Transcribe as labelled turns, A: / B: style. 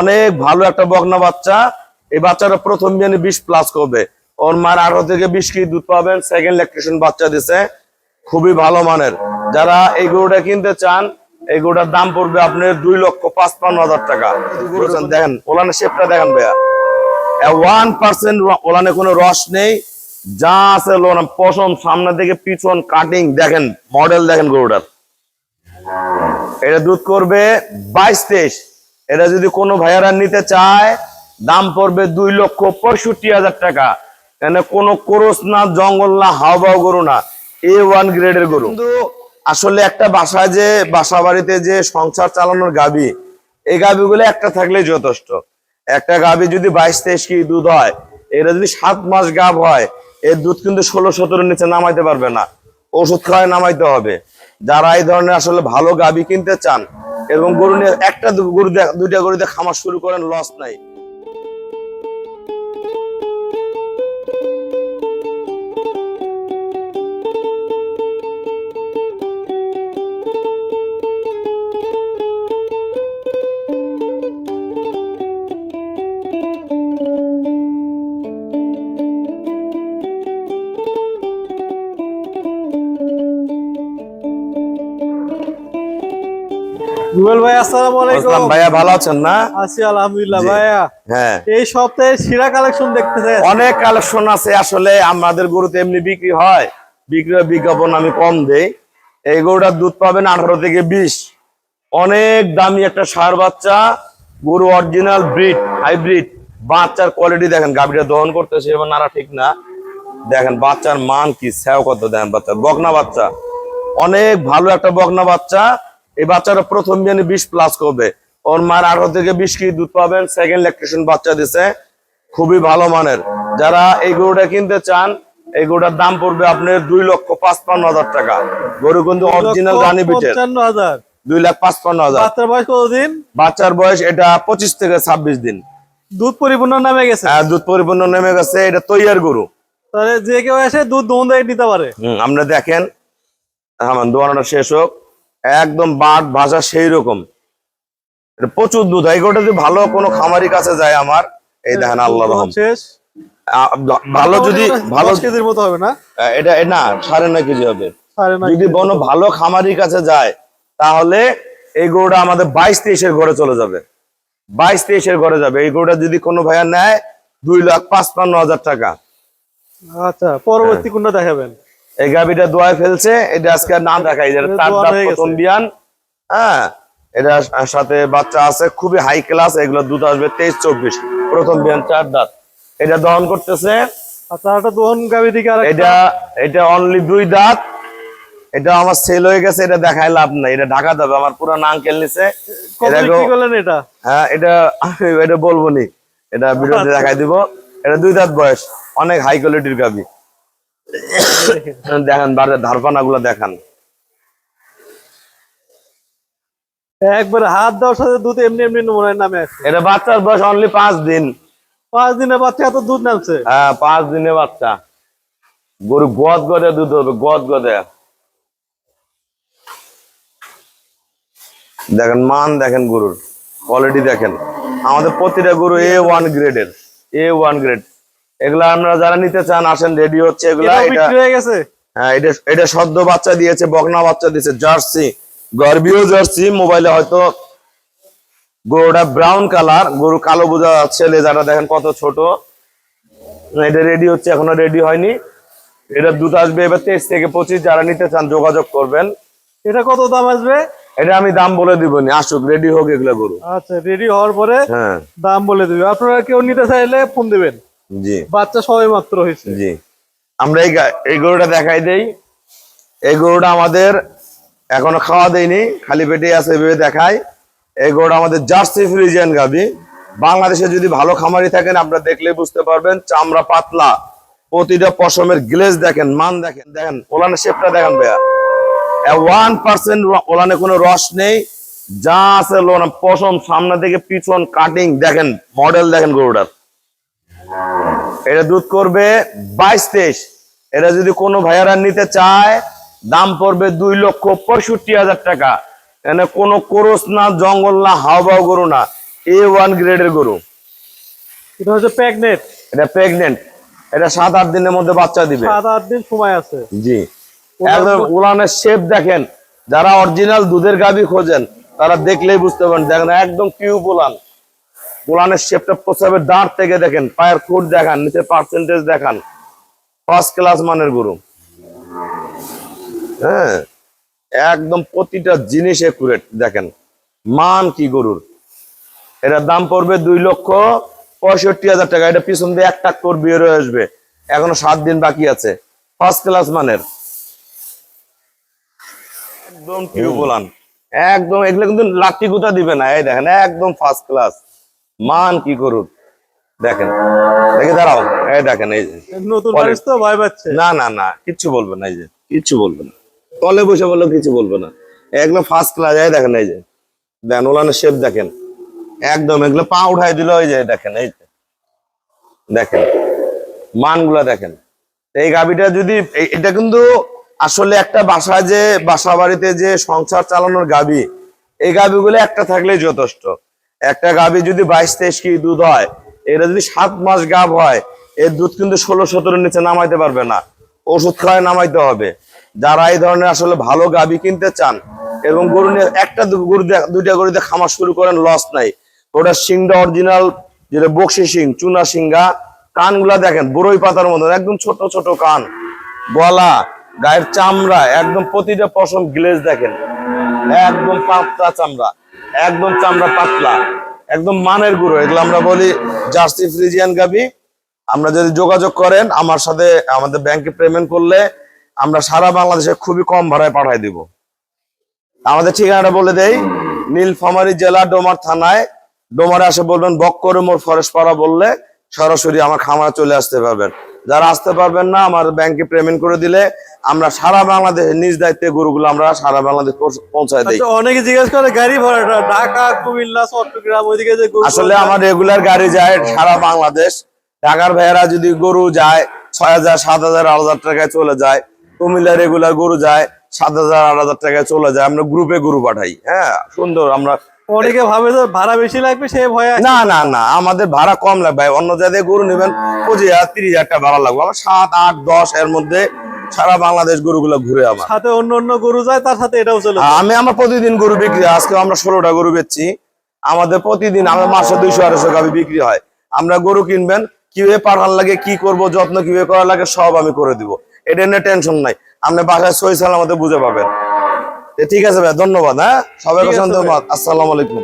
A: অনেক ভালো একটা বকনা বাচ্চা। এই বাচ্চাটা প্রথম বিয়ানে বিশ প্লাস করবে। ওর মার আঠারো থেকে বিশ কেজি দুধ পাবেন সেকেন্ড ইলেকট্রিশিয়ান বাচ্চা দিছে। খুবই ভালো মানের। যারা এই গরুটা কিনতে চান, এই গরুটার দাম পড়বে আপনার দুই লক্ষ পাঁচপান্ন হাজার টাকা। দেখেন, ওলানের শেপটা দেখেন ভাইয়া। ওয়ান পার্সেন্ট ওলানে কোনো রস নেই। যা আছে লোন, পশম, সামনে থেকে পিছন কাটিং দেখেন মডেল দেখেন গরুটার। এটা দুধ করবে বাইশ তেইশ। এটা যদি কোনো ভাইয়ারা নিতে চায়, দাম পড়বে দুই লক্ষ পঁয়ষট্টি হাজার টাকা। এখানে কোনো কোরস না, জঙ্গল না হাওয়াও গরু না। এ ওয়ান গ্রেডের গরু। আসলে একটা বাসায় যে, বাসা বাড়িতে যে সংসার চালানোর গাবি, এই গাবিগুলো একটা থাকলেই যথেষ্ট। একটা গাবি যদি বাইশ তেইশ কেজি দুধ হয়, এটা যদি সাত মাস গাব হয় এর দুধ কিন্তু ষোলো সতেরোর নিচে নামাইতে পারবে না। ওষুধ খাওয়ায় নামাইতে হবে। যারা এই ধরনের আসলে ভালো গাবি কিনতে চান এবং গরু নিয়ে একটা গরু দুইটা গরু দিয়ে খামার শুরু করেন লস নাই।
B: রুবেল ভাই আসসালামু আলাইকুম।
A: আসলাম ভাইয়া ভালো আছেন না?
B: আছি আলহামদুলিল্লাহ ভাইয়া।
A: হ্যাঁ।
B: এই সপ্তাহে শিরা কালেকশন দেখতে চাই।
A: অনেক কালেকশন আছে আসলে আমাদের গরুতে এমনি বিক্রি হয়। বিক্রি বিজ্ঞাপন আমি কম দেই। এই গরুটার দুধ পাবেন আঠারো থেকে বিশ। অনেক দামি একটা সার বাচ্চা গরু অরিজিনাল ব্রিড হাইব্রিড বাচ্চার কোয়ালিটি দেখেন গাভীটা দহন করতেছে এবার নারা ঠিক না। দেখেন বাচ্চার মান কি স্যাও কত দেখেন বাচ্চা বকনা বাচ্চা। অনেক ভালো একটা বকনা বাচ্চা। এই বাচ্চাটা প্রথম বিয়ানে বিশ প্লাস করবে। ওর মার আঠারো থেকে বিশ কেজি দুধ পাবেন সেকেন্ড ল্যাকটেশন বাচ্চা দিছে। খুবই ভালো মানের। যারা এই গরুটা কিনতে চান এই গরুটার দাম পড়বে আপনার দুই লক্ষ পাঁচপান্ন হাজার টাকা। গরু কিন্তু অরিজিনাল রানী বিটের।
B: হাজার।
A: দুই লাখ পাঁচপান্ন হাজার।
B: বাচ্চার বয়স কতদিন?
A: বাচ্চার বয়স এটা পঁচিশ থেকে ছাব্বিশ দিন।
B: দুধ পরিপূর্ণ নেমে গেছে?
A: আর দুধ পরিপূর্ণ নেমে গেছে এটা তৈয়ার গরু।
B: তাহলে যে কেউ এসে দুধ দোন দিয়ে নিতে পারে।
A: আমরা দেখেন আমার দোয়ানোটা শেষ হোক। একদম বাট ভাষা সেই রকম। প্রচুর দুধ হয়। এগুলোটা যদি ভালো কোনো খামারি কাছে যায় আমার এই দেখেন আল্লাহ রহম। ভালো যদি ভালো
B: কেজির মতো হবে না?
A: এটা না সাড়ে নয় কেজি হবে। যদি কোনো ভালো খামারির কাছে যায় তাহলে এই গরুটা আমাদের বাইশ তেইশের ঘরে চলে যাবে। বাইশ তেইশের ঘরে যাবে। এই গরুটা যদি কোনো ভাইয়া নেয় দুই লাখ পাঁচপান্ন হাজার টাকা।
B: আচ্ছা পরবর্তী কোনটা দেখাবেন?
A: এই গাবিটা দোয়ায় ফেলছে এটা আজকে নাম
B: দোয়া
A: দাঁত
B: হয়ে
A: হ্যাঁ? এটা সাথে বাচ্চা আছে খুবই হাই ক্লাস এগুলো দুধ আসবে তেইশ চব্বিশ। প্রথম বিয়ান চার দাঁত। এটা দহন করতেছে।
B: আচ্ছা
A: এটা এটা অনলি দুই দাঁত। এটা আমার সেল হয়ে গেছে এটা দেখায় লাভ নাই। এটা ঢাকা দেবে আমার পুরো নিছে। হ্যাঁ এটা এটা বলব নি। এটা ভিডিওতে দেখাই দিব। এটা দুই দাঁত বয়স অনেক হাই কোয়ালিটির গাবি দেখেন বারে ধারপানা গুলো দেখান।
B: একবারে হাত দেওয়ার সাথে দুধ এমনি এমনি মনে নামে
A: এটা বাচ্চার বয়স অনলি পাঁচ দিন।
B: পাঁচ দিনের বাচ্চা এত দুধ নামছে?
A: হ্যাঁ পাঁচ দিনে বাচ্চা। গরু গদ গদে দুধ হবে গদ গদে। দেখেন মান দেখেন গরুর। কোয়ালিটি দেখেন। আমাদের প্রতিটা গরু এ ওয়ান গ্রেডের এ ওয়ান গ্রেড এগুলা আপনারা যারা নিতে চান আসেন রেডি হচ্ছে এগুলা।
B: হয়ে গেছে?
A: হ্যাঁ এটা এটা সদ্য বাচ্চা দিয়েছে বকনা বাচ্চা দিয়েছে জার্সি। গর্বিও জার্সি মোবাইলে হয়তো গরুটা ব্রাউন কালার গরু কালো বোঝা যাচ্ছে লেজারটা দেখেন কত ছোট। এটা রেডি হচ্ছে এখনও রেডি হয়নি। এটা দুধ আসবে এবার তেইশ থেকে পঁচিশ যারা নিতে চান যোগাযোগ করবেন।
B: এটা কত দাম আসবে?
A: এটা আমি দাম বলে দিবনি আসুক রেডি হোক এগুলো গরু।
B: আচ্ছা রেডি হওয়ার পরে
A: হ্যাঁ।
B: দাম বলে দিবে। আপনারা কেউ নিতে চাইলে ফোন দিবেন।
A: জি।
B: বাচ্চা সবাই মাত্র হয়েছে।
A: জি। আমরা এই এই গরুটা দেখাই দেই। এই গরুটা আমাদের এখনও খাওয়া দেয়নি খালি পেটে আছে ভেবে দেখাই। এই গরুটা আমাদের জার্সি ফ্রিজিয়ান গাবি। বাংলাদেশে যদি ভালো খামারি থাকেন আপনারা দেখলে বুঝতে পারবেন চামড়া পাতলা। প্রতিটা পশমের গ্লেজ দেখেন মান দেখেন দেখেন ওলানের শেপটা দেখেন ভাইয়া। ওয়ান পার্সেন্ট ওলানে কোনো রস নেই যা আছে পশম সামনে থেকে পিছন কাটিং দেখেন মডেল দেখেন গরুটার। এটা দুধ করবে বাইশ তেইশ। এটা যদি কোনো ভাইয়ারা নিতে চায় দাম পড়বে দুই লক্ষ পঁয়ষট্টি হাজার টাকা। এখানে কোনো কোরস না জঙ্গল না হাওয়াও গরু না। এ ওয়ান গ্রেডের গরু।
B: এটা হচ্ছে প্রেগনেট
A: এটা প্রেগনেন্ট। এটা সাত আট দিনের মধ্যে বাচ্চা দিবে।
B: সাত আট দিন সময় আছে।
A: জি। একদম উলানের শেপ দেখেন। যারা অরিজিনাল দুধের গাবি খোঁজেন তারা দেখলেই বুঝতে পারেন দেখেন একদম টিউব উলান। উলানের শেপটা প্রসাবের দাঁড় থেকে দেখেন পায়ের খুঁট দেখান নিচে পার্সেন্টেজ দেখান। ফার্স্ট ক্লাস মানের গরু। হ্যাঁ একদম প্রতিটা জিনিস একুরেট দেখেন। মান কি গরুর? এটার দাম পড়বে দুই লক্ষ পঁয়ষট্টি হাজার টাকা। এটা পিছন দিয়ে এক টাক করে বের হয়ে আসবে। এখনও সাত দিন বাকি আছে। ফার্স্ট ক্লাস মানের। একদম টিউবওলান একদম এগুলো কিন্তু লাঠি গুতা দিবে না। এই দেখেন একদম ফার্স্ট ক্লাস মান কি করুন দেখেন। দেখে দাঁড়াও। এই দেখেন এই যে।
B: নতুন মানুষ তো ভয় পাচ্ছে।
A: না না না কিচ্ছু বলবে না এই যে। কিচ্ছু বলবে না। তলে বসে বললেও কিছু বলবে না। একদম ফার্স্ট ক্লাস এই দেখেন এই যে। দেন ওলানের শেপ দেখেন। একদম এগুলো পা উঠাই দিল ওই যে দেখেন এই যে। দেখেন মানগুলা দেখেন। এই গাবিটা যদি এটা কিন্তু আসলে একটা বাসায় যে বাসা বাড়িতে যে সংসার চালানোর গাবি এই গাবিগুলো একটা থাকলেই যথেষ্ট। একটা গাভী যদি বাইশ তেইশ কেজি দুধ হয়, এটা যদি সাত মাস গাব হয়, এর দুধ কিন্তু ষোলো সতেরোর নিচে নামাইতে পারবে না। ওষুধ খাওয়ায় নামাইতে হবে। যারা এই ধরনের আসলে ভালো গাবি কিনতে চান এবং গরু নিয়ে একটা গরু দুইটা গরু দিয়ে খামার শুরু করেন লস নাই। ওটা শিংটা অরিজিনাল যেটা বক্সি শিং চুনা শিঙ্গা কানগুলা দেখেন, বড়ই পাতার মতন একদম ছোট ছোট কান। গলা, গায়ের চামড়া, একদম প্রতিটা পশম গ্লেজ দেখেন। একদম পাতলা চামড়া। একদম চামড়া পাতলা, একদম মানের গুঁড়ো, এগুলো আমরা বলি জার্সি ফ্রিজিয়ান গাবি। আমরা যদি যোগাযোগ করেন, আমার সাথে আমাদের ব্যাংকে পেমেন্ট করলে আমরা সারা বাংলাদেশে খুবই কম ভাড়ায় পাঠাই দিব। আমাদের ঠিকানাটা বলে দেই, নীলফামারী জেলা, ডোমার থানায়। ডোমারে আসে বলবেন, বক্কর মোর ফরেস্ট পাড়া বললে সরাসরি আমার খামারে চলে আসতে পারবেন। যারা আসতে পারবেন না আমার ব্যাংকে পেমেন্ট করে দিলে আমরা সারা বাংলাদেশে নিজ দায়িত্বে গরুগুলো আমরা সারা বাংলাদেশ পৌঁছ- পৌঁছায় দিই।
B: আচ্ছা অনেকে জিজ্ঞেস করে গাড়ি ভাড়াটা ঢাকা কুমিল্লা চট্টগ্রাম ওইদিকে যে
A: আসলে আমার রেগুলার গাড়ি যায় সারা বাংলাদেশ। ঢাকার ভাইয়েরা যদি গরু যায় ছয় হাজার সাত হাজার আট হাজার টাকায় চলে যায়। কুমিল্লা রেগুলার গরু যায় সাত হাজার আট হাজার টাকায় চলে যায়। আমরা গ্রুপে গরু পাঠাই। হ্যাঁ সুন্দর আমরা
B: অনেকে ভাবে যে ভাড়া বেশি লাগবে সে ভয়ে।
A: না না না আমাদের ভাড়া কম লাগবে ভাই। অন্য জায়গায় গরু নেবেন পঁচিশ হাজার তিরিশ হাজার টাকা ভাড়া লাগবে। আমার সাত আট দশ এর মধ্যে সারা বাংলাদেশ গরুগুলো ঘুরে আমার।
B: সাথে অন্য অন্য গরু যায় তার সাথে এটাও চলে
A: আমি আমার প্রতিদিন গরু বিক্রি। আজকে আমরা ষোলোটা গরু বেচছি। আমাদের প্রতিদিন আমার মাসে দুইশো আড়াইশো গাভি বিক্রি হয়। আমরা গরু কিনবেন কীভাবে পাঠান লাগে কি করব যত্ন কীভাবে করা লাগে সব আমি করে দিব। এটা নিয়ে টেনশন নাই। আপনি বাসায় সই সালামতে বুঝে পাবেন। ঠিক আছে ভাই ধন্যবাদ হ্যাঁ? সবাইকে ধন্যবাদ। আসসালামু আলাইকুম।